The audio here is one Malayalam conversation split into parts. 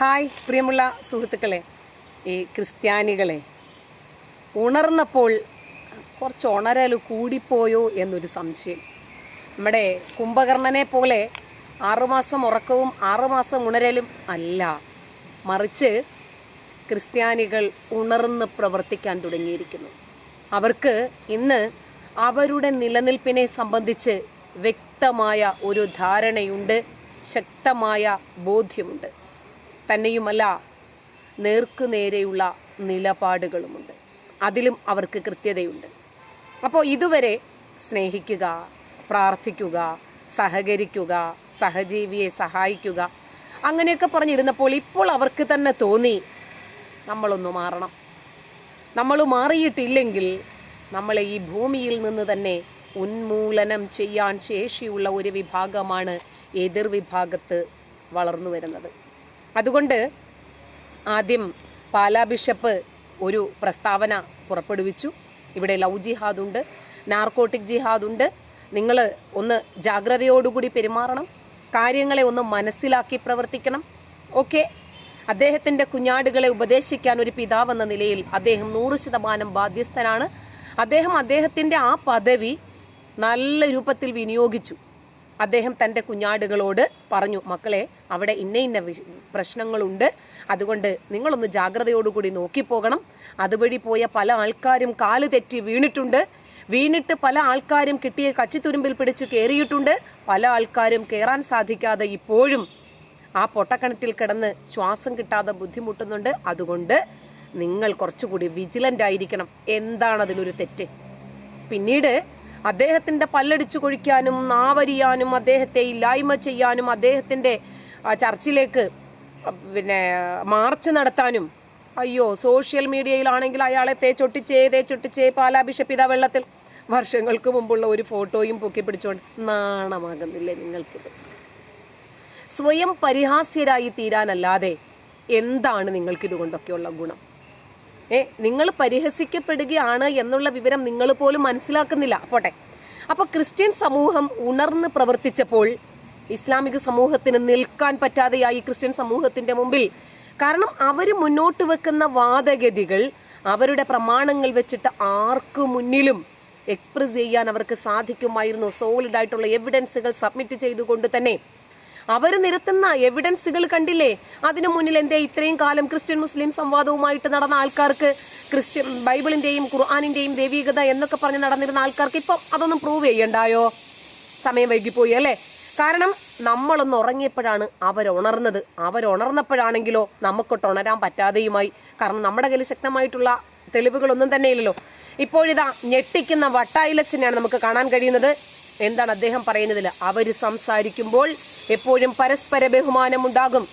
ഹായ് പ്രിയമുള്ള സുഹൃത്തുക്കളെ. ഈ ക്രിസ്ത്യാനികളെ ഉണർന്നപ്പോൾ കുറച്ച് ഉണരൽ കൂടിപ്പോയോ എന്നൊരു സംശയം. നമ്മുടെ കുംഭകർണനെ പോലെ ആറുമാസം ഉറക്കവും ആറുമാസം ഉണരലും അല്ല. മറിച്ച് ക്രിസ്ത്യാനികൾ ഉണർന്ന് പ്രവർത്തിക്കാൻ തുടങ്ങിയിരിക്കുന്നു. അവർക്ക് ഇന്ന് അവരുടെ നിലനിൽപ്പിനെ സംബന്ധിച്ച് വ്യക്തമായ ഒരു ധാരണയുണ്ട് ശക്തമായ ബോധ്യമുണ്ട്. തന്നെയുമല്ല നേർക്കുനേരെയുള്ള നിലപാടുകളുമുണ്ട്. അതിലും അവർക്ക് കൃത്യതയുണ്ട്. അപ്പോൾ ഇതുവരെ സ്നേഹിക്കുക പ്രാർത്ഥിക്കുക സഹകരിക്കുക സഹജീവിയെ സഹായിക്കുക അങ്ങനെയൊക്കെ പറഞ്ഞിരുന്നപ്പോൾ ഇപ്പോൾ അവർക്ക് തന്നെ തോന്നി നമ്മളൊന്ന് മാറണം. നമ്മൾ മാറിയിട്ടില്ലെങ്കിൽ നമ്മളെ ഈ ഭൂമിയിൽ നിന്ന് തന്നെ ഉന്മൂലനം ചെയ്യാൻ ശേഷിയുള്ള ഒരു വിഭാഗമാണ് എതിർ വിഭാഗത്ത് വളർന്നു വരുന്നത്. അതുകൊണ്ട് ആദ്യം പാലാ ബിഷപ്പ് ഒരു പ്രസ്താവന പുറപ്പെടുവിച്ചു. ഇവിടെ ലവ് ജിഹാദുണ്ട് നാർക്കോട്ടിക് ജിഹാദുണ്ട്. നിങ്ങൾ ഒന്ന് ജാഗ്രതയോടുകൂടി പെരുമാറണം കാര്യങ്ങളെ ഒന്ന് മനസ്സിലാക്കി പ്രവർത്തിക്കണം. ഓക്കെ? അദ്ദേഹത്തിന്റെ കുഞ്ഞാടുകളെ ഉപദേശിക്കാൻ ഒരു പിതാവെന്ന നിലയിൽ അദ്ദേഹം നൂറ് ശതമാനം ബാധ്യസ്ഥനാണ്. അദ്ദേഹം അദ്ദേഹത്തിന്റെ ആ പദവി നല്ല രൂപത്തിൽ വിനിയോഗിച്ചു. അദ്ദേഹം തന്റെ കുഞ്ഞാടുകളോട് പറഞ്ഞു മക്കളെ അവിടെ ഇന്ന ഇന്ന പ്രശ്നങ്ങളുണ്ട്. അതുകൊണ്ട് നിങ്ങളൊന്ന് ജാഗ്രതയോടുകൂടി നോക്കിപ്പോകണം. അതുവഴി പോയ പല ആൾക്കാരും കാൽ തെറ്റി വീണിട്ടുണ്ട്. വീണിട്ട് പല ആൾക്കാരും കിട്ടിയ കച്ചിത്തുരുമ്പിൽ പിടിച്ചു കയറിയിട്ടുണ്ട് പല ആൾക്കാരും കയറാൻ സാധിക്കാതെ ഇപ്പോഴും ആ പൊട്ടക്കിണറ്റിൽ കിടന്ന് ശ്വാസം കിട്ടാതെ ബുദ്ധിമുട്ടുന്നുണ്ട്. അതുകൊണ്ട് നിങ്ങൾ കുറച്ചുകൂടി വിജിലന്റ് ആയിരിക്കണം. എന്താണ് അതിലൊരു തെറ്റ്? പിന്നീട് അദ്ദേഹത്തിന്റെ പല്ലടിച്ചു കൊഴിക്കാനും നാവരിയാനും അദ്ദേഹത്തെ ഇല്ലായ്മ ചെയ്യാനും അദ്ദേഹത്തിന്റെ ആ, ചർച്ചിലേക്ക് പിന്നെ മാർച്ച് നടത്താനും അയ്യോ സോഷ്യൽ മീഡിയയിലാണെങ്കിൽ അയാളെ തേ ചൊട്ടിച്ചേ പാലാ ബിഷപ്പ് ഇതാ വെള്ളത്തിൽ. വർഷങ്ങൾക്ക് മുമ്പുള്ള ഒരു ഫോട്ടോയും പൊക്കി പിടിച്ചുകൊണ്ട് നാണമാകുന്നില്ലേ നിങ്ങൾക്കിത്? സ്വയം പരിഹാസ്യരായി തീരാനല്ലാതെ എന്താണ് നിങ്ങൾക്കിതുകൊണ്ടൊക്കെയുള്ള ഗുണം? ഏ നിങ്ങൾ പരിഹസിക്കപ്പെടുകയാണ് എന്നുള്ള വിവരം നിങ്ങൾ പോലും മനസ്സിലാക്കുന്നില്ല. പോട്ടെ. അപ്പൊ ക്രിസ്ത്യൻ സമൂഹം ഉണർന്ന് പ്രവർത്തിച്ചപ്പോൾ ഇസ്ലാമിക സമൂഹത്തിന് നിൽക്കാൻ പറ്റാതെയായി ക്രിസ്ത്യൻ സമൂഹത്തിന്റെ മുമ്പിൽ. കാരണം അവർ മുന്നോട്ട് വെക്കുന്ന വാദഗതികൾ അവരുടെ പ്രമാണങ്ങൾ വെച്ചിട്ട് ആർക്കു മുന്നിലും എക്സ്പ്രസ് ചെയ്യാൻ അവർക്ക് സാധിക്കുമായിരുന്നു. സോളിഡ് ആയിട്ടുള്ള എവിഡൻസുകൾ സബ്മിറ്റ് ചെയ്തുകൊണ്ട് തന്നെ. അവർ നിരത്തുന്ന എവിഡൻസുകൾ കണ്ടില്ലേ? അതിനു മുന്നിൽ എന്തേ ഇത്രയും കാലം ക്രിസ്ത്യൻ മുസ്ലിം സംവാദവുമായിട്ട് നടന്ന ആൾക്കാർക്ക് ക്രിസ്ത്യൻ ബൈബിളിന്റെയും ഖുർആാനിന്റെയും ദൈവികത എന്നൊക്കെ പറഞ്ഞ് നടന്നിരുന്ന ആൾക്കാർക്ക് ഇപ്പം അതൊന്നും പ്രൂവ് ചെയ്യണ്ടായോ? സമയം വൈകിപ്പോയി അല്ലേ? കാരണം നമ്മളൊന്ന് ഉറങ്ങിയപ്പോഴാണ് അവരുണർന്നത്. അവരുണർന്നപ്പോഴാണെങ്കിലോ നമുക്കൊട്ട് ഉണരാൻ പറ്റാതെയുമായി. കാരണം നമ്മുടെ കയ്യിൽ ശക്തമായിട്ടുള്ള തെളിവുകളൊന്നും തന്നെ ഇല്ലല്ലോ. ഇപ്പോഴിതാ ഞെട്ടിക്കുന്ന വട്ടായിലച്ചനെയാണ് നമുക്ക് കാണാൻ കഴിയുന്നത്. എന്താണ് അദ്ദേഹം പറയുന്നതിൽ? അവർ സംസാരിക്കുമ്പോൾ എപ്പോഴും പരസ്പര ബഹുമാനമുണ്ടാകും.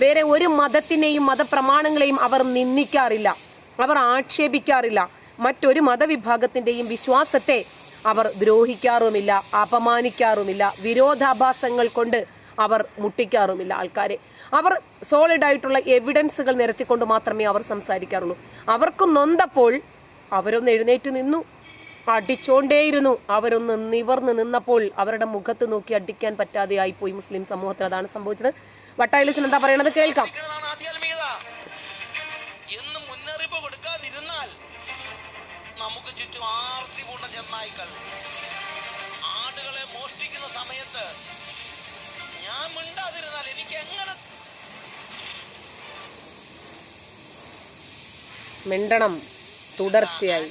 വേറെ ഒരു മതത്തിനെയും മതപ്രമാണങ്ങളെയും അവർ നിന്ദിക്കാറില്ല. അവർ ആക്ഷേപിക്കാറില്ല. മറ്റൊരു മതവിഭാഗത്തിന്റെയും വിശ്വാസത്തെ അവർ ദ്രോഹിക്കാറുമില്ല അപമാനിക്കാറുമില്ല വിരോധാഭാസങ്ങൾ കൊണ്ട് അവർ മുട്ടിക്കാറുമില്ല ആൾക്കാരെ. അവർ സോളിഡ് ആയിട്ടുള്ള എവിഡൻസുകൾ നിരത്തിക്കൊണ്ട് മാത്രമേ അവർ സംസാരിക്കാറുള്ളൂ. അവർക്ക് നൊന്തപ്പോൾ അവരൊന്ന് എഴുന്നേറ്റ് നിന്നു. അടിച്ചോണ്ടേയിരുന്നു. അവരൊന്ന് നിവർന്ന് നിന്നപ്പോൾ അവരുടെ മുഖത്ത് നോക്കി അടിക്കാൻ പറ്റാതെയായി പോയി മുസ്ലിം സമൂഹത്തിൽ. അതാണ് സംഭവിച്ചത്. വട്ടായിലച്ചൻ എന്താ പറയണത് കേൾക്കാം. എന്ന് മുന്നറിയിപ്പ് കൊടുക്കാതിരുന്നാൽ നമുക്ക് ചുറ്റും ആർത്തി പൂണ്ട ചെന്നായ്ക്കൾ ആടുകളെ മോഷ്ടിക്കുന്ന സമയത്ത് ഞാൻ മിണ്ടാതിരുന്നാൽ എനിക്ക് എങ്ങനെ മിണ്ടണം. തുടർച്ചയായി.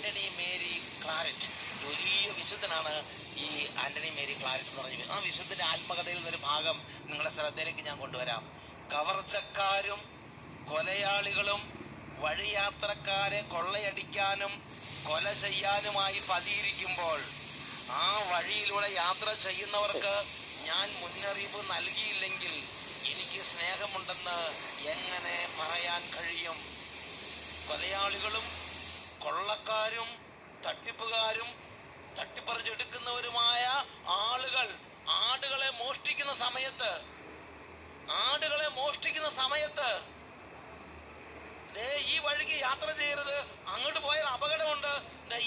എന്ന് പറഞ്ഞത് ആ വിശുദ്ധന്റെ ആത്മകഥയിൽ നിന്നൊരു ഭാഗം നിങ്ങളുടെ ശ്രദ്ധയിലേക്ക് ഞാൻ കൊണ്ടുവരാം. കവർച്ചക്കാരും കൊലയാളികളും വഴിയാത്രക്കാരെ കൊള്ളയടിക്കാനും കൊല ചെയ്യാനുമായി പതിയിരിക്കുമ്പോൾ ആ വഴിയിലൂടെ യാത്ര ചെയ്യുന്നവർക്ക് ഞാൻ മുന്നറിയിപ്പ് നൽകിയില്ലെങ്കിൽ എനിക്ക് സ്നേഹമുണ്ടെന്ന് എങ്ങനെ പറയാൻ കഴിയും? കൊലയാളികളും കൊള്ളക്കാരും തട്ടിപ്പുകാരും തട്ടിപ്പറിച്ചെടുക്കുന്നവരുമായ ആളുകൾ ആടുകളെ മോഷ്ടിക്കുന്ന സമയത്ത് ആടുകളെ മോഷ്ടിക്കുന്ന സമയത്ത് ദേ ഈ വഴിക്ക് യാത്ര ചെയ്യരുത്. അങ്ങോട്ട് പോയാൽ അപകടമുണ്ട്.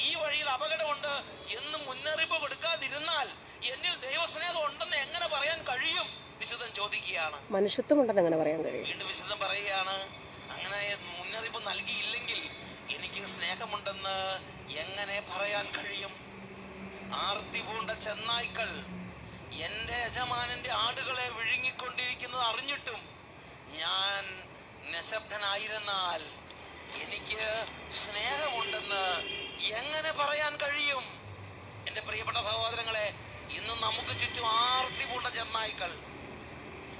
ഈ വഴിയിൽ അപകടമുണ്ട്. എന്ന് മുന്നറിയിപ്പ് കൊടുക്കാതിരുന്നാൽ എന്നിൽ ദൈവസ്നേഹം ഉണ്ടെന്ന് എങ്ങനെ പറയാൻ കഴിയും? വിശുദ്ധൻ ചോദിക്കുകയാണ്. മനുഷ്യത്വം ഉണ്ടെന്ന് എങ്ങനെ പറയാൻ കഴിയും? വീണ്ടും വിശുദ്ധം പറയുകയാണ് അങ്ങനെ മുന്നറിയിപ്പ് നൽകിയില്ലെങ്കിൽ എനിക്ക് സ്നേഹമുണ്ടെന്ന് എങ്ങനെ പറയാൻ കഴിയും? ആർത്തി പൂണ്ട ചെന്നായ്ക്കൾ എന്റെ യജമാനന്റെ ആടുകളെ വിഴുങ്ങിക്കൊണ്ടിരിക്കുന്നത് അറിഞ്ഞിട്ടും ഞാൻ നിശബ്ദനായിരുന്നാൽ എനിക്ക് സ്നേഹമുണ്ടെന്ന് എങ്ങനെ പറയാൻ കഴിയും? എന്റെ പ്രിയപ്പെട്ട സഹോദരങ്ങളെ ഇന്ന് നമുക്ക് ചുറ്റും ആർത്തി പൂണ്ട ചെന്നായ്ക്കൾ.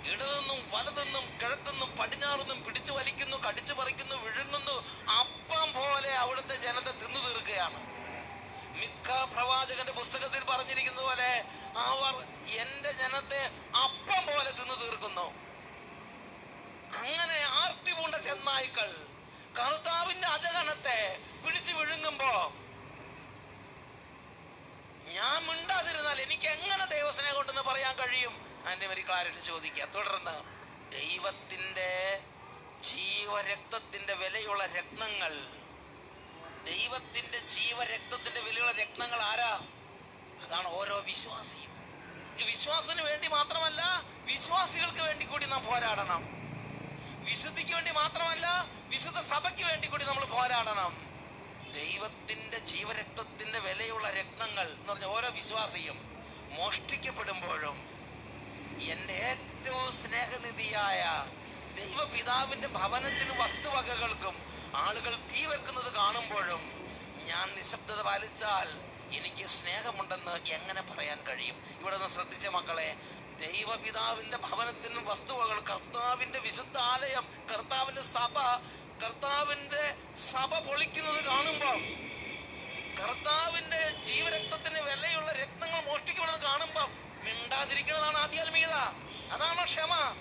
ഇടതെന്നും വലതെന്നും കിഴക്കെന്നും പടിഞ്ഞാറെന്നും പിടിച്ചു വലിക്കുന്നു കടിച്ചു പറിക്കുന്നു വിഴുങ്ങുന്നു അപ്പം പോലെ അവിടുത്തെ ജനത്തെ തിന്നു തീർക്കുകയാണ്. മിക്ക പ്രവാചകന്റെ പുസ്തകത്തിൽ പറഞ്ഞിരിക്കുന്ന പോലെ അവർ എന്റെ ജനത്തെ അപ്പം പോലെ തിന്നു തീർക്കുന്നു. അങ്ങനെ ആർത്തി പൂണ്ട ചെന്നായ്ക്കൾ കർത്താവിന്റെ അജഗണത്തെ പിടിച്ചു വിഴുങ്ങുമ്പോ ഞാൻ മിണ്ടാതിരുന്നാൽ എനിക്ക് എങ്ങനെ ദൈവസനെ കൊണ്ടെന്ന് പറയാൻ കഴിയും? അതിന്റെ ഒരു ക്ലാരിറ്റി ചോദിക്കുക തുടർന്ന് ദൈവത്തിന്റെ ജീവരക്തത്തിന്റെ വിലയുള്ള രത്നങ്ങൾ. ദൈവത്തിന്റെ ജീവരക്തത്തിന്റെ വിലയുള്ള രത്നങ്ങൾ ആരാ? അതാണ് ഓരോ വിശ്വാസിയും. വിശ്വാസിന് വേണ്ടി മാത്രമല്ല വിശ്വാസികൾക്ക് വേണ്ടി കൂടി നാം പോരാടണം. വിശുദ്ധിക്ക് വേണ്ടി മാത്രമല്ല വിശുദ്ധ സഭയ്ക്ക് വേണ്ടി കൂടി നമ്മൾ പോരാടണം. ദൈവത്തിന്റെ ജീവരക്തത്തിന്റെ വിലയുള്ള രക്തങ്ങൾ എന്ന് പറഞ്ഞ ഓരോ വിശ്വാസിയും മോഷ്ടിക്കപ്പെടുമ്പോഴും എന്റെ ഏറ്റവും സ്നേഹനിധിയായ ദൈവപിതാവിന്റെ ഭവനത്തിനും വസ്തുവകകൾക്കും ആളുകൾ തീ വെക്കുന്നത് കാണുമ്പോഴും ഞാൻ നിശബ്ദത പാലിച്ചാൽ എനിക്ക് സ്നേഹമുണ്ടെന്ന് എങ്ങനെ പറയാൻ കഴിയും? ഇവിടെ നിന്ന് ശ്രദ്ധിച്ച മക്കളെ ദൈവപിതാവിന്റെ ഭവനത്തിനും വസ്തുവകൾ കർത്താവിന്റെ വിശുദ്ധ ആലയം കർത്താവിന്റെ സഭ കർത്താവിന്റെ സഭ പൊളിക്കുന്നത് കാണുമ്പോൾ കർത്താവിന്റെ ജീവരക്തത്തിന് വിലയുള്ള രക്തങ്ങൾ മോഷ്ടിക്കപ്പെടുന്നത് കാണുമ്പോൾ മിണ്ടാതിരിക്കുന്നതാണ് ആധ്യാത്മികത. അതാണ് ക്ഷമ?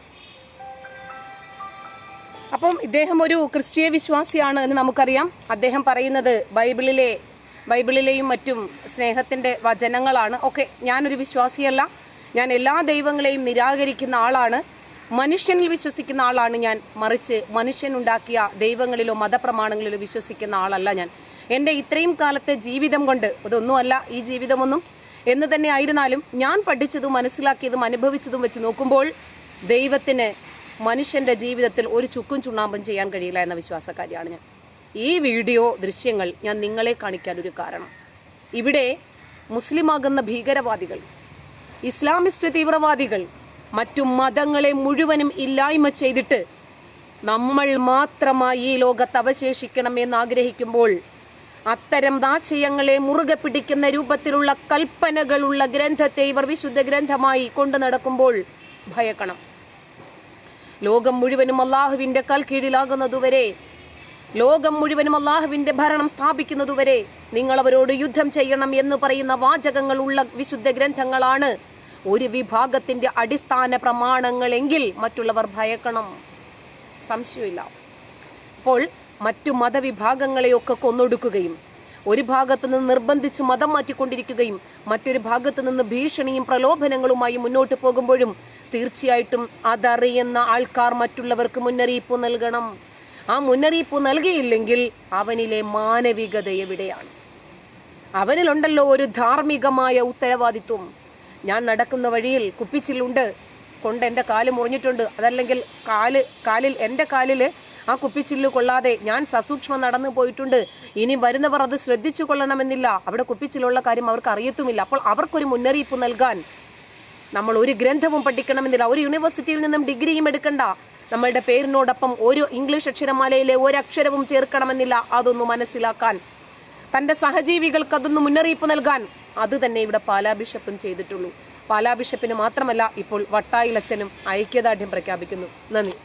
അപ്പം ഇദ്ദേഹം ഒരു ക്രിസ്തീയ വിശ്വാസിയാണ് എന്ന് നമുക്കറിയാം. അദ്ദേഹം പറയുന്നത് ബൈബിളിലെ ബൈബിളിലെയും മറ്റും സ്നേഹത്തിന്റെ വചനങ്ങളാണ്. ഓക്കെ ഞാനൊരു വിശ്വാസിയല്ല. ഞാൻ എല്ലാ ദൈവങ്ങളെയും നിരാകരിക്കുന്ന ആളാണ്. മനുഷ്യനിൽ വിശ്വസിക്കുന്ന ആളാണ് ഞാൻ. മറിച്ച് മനുഷ്യനുണ്ടാക്കിയ ദൈവങ്ങളിലോ മതപ്രമാണങ്ങളിലോ വിശ്വസിക്കുന്ന ആളല്ല ഞാൻ. എന്റെ ഇത്രയും കാലത്തെ ജീവിതം കൊണ്ട് അതൊന്നുമല്ല ഈ ജീവിതമൊന്നും. എന്ന് തന്നെ ആയിരുന്നാലും ഞാൻ പഠിച്ചതും മനസ്സിലാക്കിയതും അനുഭവിച്ചതും വെച്ച് നോക്കുമ്പോൾ ദൈവത്തിന് മനുഷ്യന്റെ ജീവിതത്തിൽ ഒരു ചുക്കും ചുണ്ണാമ്പും ചെയ്യാൻ കഴിയില്ല എന്ന വിശ്വാസക്കാരിയാണ് ഞാൻ. ഈ വീഡിയോ ദൃശ്യങ്ങൾ ഞാൻ നിങ്ങളെ കാണിക്കാൻ ഒരു കാരണം. ഇവിടെ മുസ്ലിമാകുന്ന ഭീകരവാദികൾ ഇസ്ലാമിസ്റ്റ് തീവ്രവാദികൾ മറ്റു മതങ്ങളെ മുഴുവനും ഇല്ലായ്മ ചെയ്തിട്ട് നമ്മൾ മാത്രമായി ഈ ലോകത്ത് അവശേഷിക്കണം എന്ന് ആഗ്രഹിക്കുമ്പോൾ അത്തരം ആശയങ്ങളെ മുറുകെ പിടിക്കുന്ന രൂപത്തിലുള്ള കൽപ്പനകളുള്ള ഗ്രന്ഥത്തെ ഇവർ വിശുദ്ധ ഗ്രന്ഥമായി കൊണ്ടു നടക്കുമ്പോൾ ഭയക്കണം. ലോകം മുഴുവനും അള്ളാഹുവിന്റെ കൽക്കീഴിലാകുന്നതുവരെ ലോകം മുഴുവനും അള്ളാഹുവിന്റെ ഭരണം സ്ഥാപിക്കുന്നതുവരെ നിങ്ങൾ അവരോട് യുദ്ധം ചെയ്യണം എന്ന് പറയുന്ന വാചകങ്ങളുള്ള വിശുദ്ധ ഗ്രന്ഥങ്ങളാണ് ഒരു വിഭാഗത്തിന്റെ അടിസ്ഥാന പ്രമാണങ്ങളെങ്കിൽ മറ്റുള്ളവർ ഭയക്കണം. സംശയമില്ല. അപ്പോൾ മറ്റു മതവിഭാഗങ്ങളെയൊക്കെ കൊന്നൊടുക്കുകയും ഒരു ഭാഗത്തു നിന്ന് നിർബന്ധിച്ച് മതം മാറ്റിക്കൊണ്ടിരിക്കുകയും മറ്റൊരു ഭാഗത്തു നിന്ന് ഭീഷണിയും പ്രലോഭനങ്ങളുമായി മുന്നോട്ട് പോകുമ്പോഴും തീർച്ചയായിട്ടും അതറിയുന്ന ആൾക്കാർ മറ്റുള്ളവർക്ക് മുന്നറിയിപ്പ് നൽകണം. ആ മുന്നറിയിപ്പ് നൽകിയില്ലെങ്കിൽ അവനിലെ മാനവികത എവിടെയാണ്? അവനിലുണ്ടല്ലോ ഒരു ധാർമ്മികമായ ഉത്തരവാദിത്വം. ഞാൻ നടക്കുന്ന വഴിയിൽ കുപ്പിച്ചില്ലുണ്ട്. കൊണ്ട് എന്റെ കാൽ മുറിഞ്ഞിട്ടുണ്ട്. അതല്ലെങ്കിൽ കാൽ കാലിൽ എന്റെ കാലിൽ ആ കുപ്പിച്ചില്ല് കൊള്ളാതെ ഞാൻ സസൂക്ഷ്മം നടന്നു പോയിട്ടുണ്ട്. ഇനി വരുന്നവർ അത് ശ്രദ്ധിച്ചു കൊള്ളണമെന്നില്ല. അവിടെ കുപ്പിച്ചില്ലുള്ള കാര്യം അവർക്ക് അറിയത്തുമില്ല. അപ്പോൾ അവർക്കൊരു മുന്നറിയിപ്പ് നൽകാൻ നമ്മൾ ഒരു ഗ്രന്ഥവും പഠിക്കണമെന്നില്ല. ഒരു യൂണിവേഴ്സിറ്റിയിൽ നിന്നും ഡിഗ്രിയും എടുക്കണ്ട. നമ്മളുടെ പേരിനോടൊപ്പം ഒരു ഇംഗ്ലീഷ് അക്ഷരമാലയിലെ ഒരു അക്ഷരവും ചേർക്കണമെന്നില്ല. അതൊന്ന് മനസ്സിലാക്കാൻ. തന്റെ സഹജീവികൾക്ക് അതൊന്ന് മുന്നറിയിപ്പ് നൽകാൻ. അത് തന്നെ ഇവിടെ പാലാ ബിഷപ്പും ചെയ്തിട്ടുള്ളൂ. പാലാ ബിഷപ്പിന് മാത്രമല്ല ഇപ്പോൾ വട്ടായിലച്ചനും ഐക്യദാർഢ്യം പ്രഖ്യാപിക്കുന്നു. നന്ദി.